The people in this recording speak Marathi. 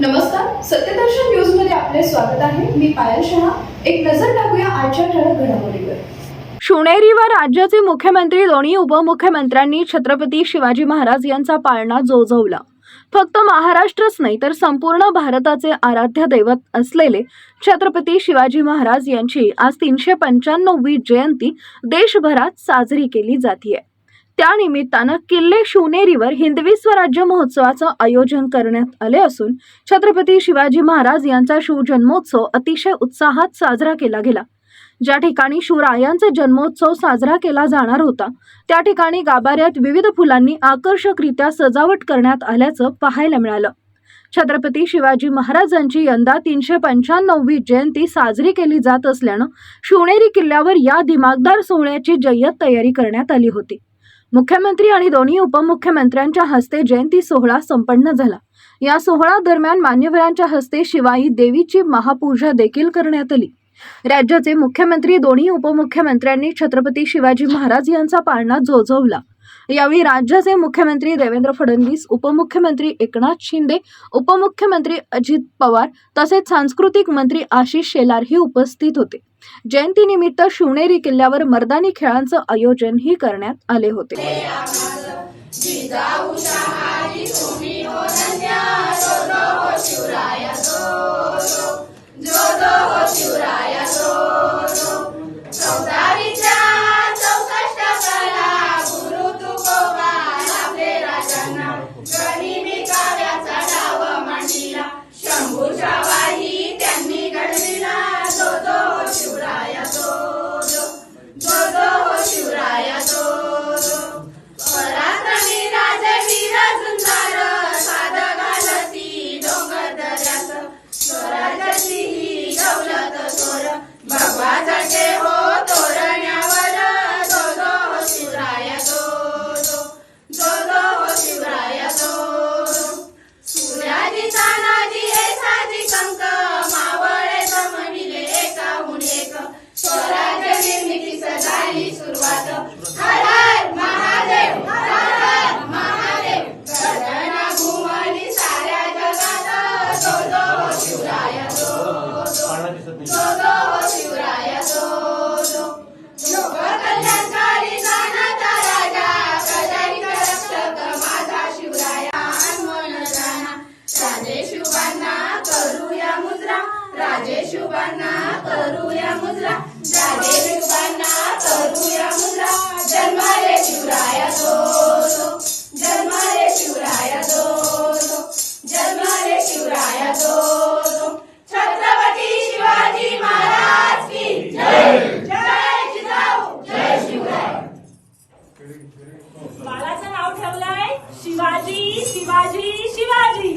नमस्कार सत्यदर्शन न्यूजमध्ये आपले स्वागत आहे. मी पायल शहा. एक नजर टाकूया आजच्या ठळक घडामोडीवर. शिवनेरीवर राज्याचे मुख्यमंत्री दोन्ही उपमुख्यमंत्र्यांनी छत्रपती शिवाजी महाराज यांचा पाळणा जोजवला. फक्त महाराष्ट्रच नाही तर संपूर्ण भारताचे आराध्य दैवत असलेले छत्रपती शिवाजी महाराज यांची आज तीनशे पंच्याण्णववी जयंती देशभरात साजरी केली जाते त्यानिमित्तानं किल्ले शिवनेरीवर हिंदवी स्वराज्य महोत्सवाचं आयोजन करण्यात आले असून छत्रपती शिवाजी महाराज यांचा शिवजन्मोत्सव अतिशय उत्साहात साजरा केला गेला. ज्या ठिकाणी शिवरायांचा जन्मोत्सव साजरा केला जाणार होता त्या ठिकाणी गाभाऱ्यात विविध फुलांनी आकर्षकरित्या सजावट करण्यात आल्याचं पाहायला मिळालं. छत्रपती शिवाजी महाराजांची यंदा तीनशे पंच्याण्णववी जयंती साजरी केली जात असल्यानं शिवनेरी किल्ल्यावर या दिमागदार सोहळ्याची जय्यत तयारी करण्यात आली होती. मुख्यमंत्री आणि दोन्ही उपमुख्यमंत्र्यांच्या हस्ते जयंती सोहळा संपन्न झाला. या सोहळा दरम्यान मान्यवरांच्या हस्ते शिवाई देवीची महापूजा देखील करण्यात आली. राज्याचे मुख्यमंत्री दोन्ही उपमुख्यमंत्र्यांनी छत्रपती शिवाजी महाराज यांचा पाळणा जोजवला. यावेळी राज्याचे मुख्यमंत्री देवेंद्र फडणवीस उपमुख्यमंत्री एकनाथ शिंदे उपमुख्यमंत्री अजित पवार तसेच सांस्कृतिक मंत्री आशिष शेलार ही उपस्थित होते. जयंतीनिमित्त शिवनेरी किल्ल्यावर मर्दानी खेळांचं आयोजनही करण्यात आले होते. शिवाजी शिवाजी.